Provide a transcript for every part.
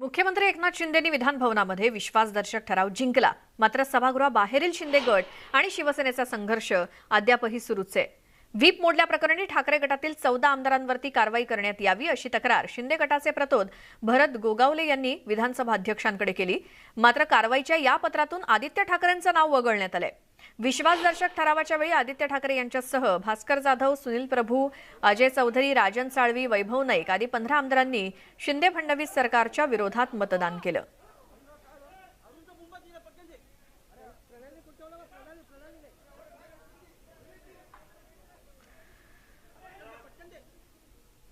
मुख्यमंत्री एकनाथ शिंदेनी विधानभवनामध्ये विश्वासदर्शक ठराव जिंकला. मात्र सभागृहाबाहेरील शिंदे गट आणि शिवसेनेचा संघर्ष अद्यापही सुरूच. आहे व्हीप मोडल्याप्रकरणी ठाकरे गटातील चौदा आमदारांवरती कारवाई करण्यात यावी अशी तक्रार शिंदे गटाचे प्रतोद भरत गोगावले यांनी विधानसभा अध्यक्षांकडे केली. मात्र कारवाईच्या या पत्रातून आदित्य ठाकरेंचं नाव वगळण्यात आलंय. विश्वासदर्शक ठरावाच्या वेळी आदित्य ठाकरे यांच्यासह भास्कर जाधव सुनील प्रभू अजय चौधरी राजन साळवी वैभव नाईक आदी पंधरा आमदारांनी शिंदे फडणवीस सरकारच्या विरोधात मतदान केलं.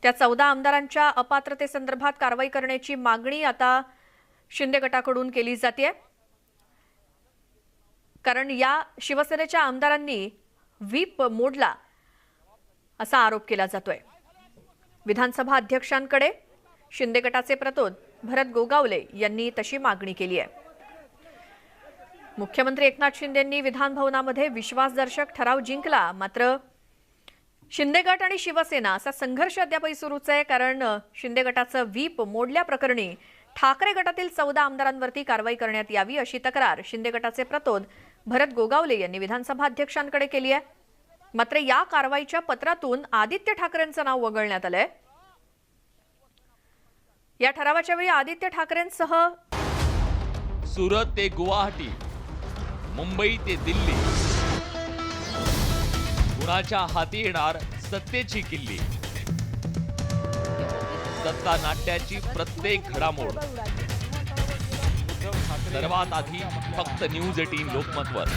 त्या चौदा आमदारांच्या अपात्रतेसंदर्भात कारवाई करण्याची मागणी आता शिंदे गटाकडून केली जाते कारण या शिवसेनेच्या आमदारांनी व्हीप मोडला असा आरोप केला जातोय. विधानसभा अध्यक्षांकडे शिंदे गटाचे प्रतोद भरत गोगावले यांनी तशी मागणी केली आहे. मुख्यमंत्री एकनाथ शिंदेंनी विधानभवनामध्ये विश्वासदर्शक ठराव जिंकला मात्र शिंदे गट आणि शिवसेना असा संघर्ष अद्यापही सुरूच आहे कारण शिंदे गटाचं व्हीप मोडल्याप्रकरणी ठाकरे गटातील चौदा आमदारांवरती कारवाई करण्यात यावी अशी तक्रार शिंदे गटाचे प्रतोद भरत गोगावले यांनी विधानसभा अध्यक्षांकडे केली आहे. मात्र या कारवाईच्या पत्रातून आदित्य ठाकरेंचं नाव वगळण्यात आलंय. या ठरावाच्या वेळी आदित्य ठाकरेंसह सुरत ते गुवाहाटी मुंबई ते दिल्ली. कुणाच्या हाती येणार सत्तेची किल्ली? सत्ता नाट्याची प्रत्येक घडामोड. सर्वात आधी फक्त न्यूज एटीन लोकमतवर.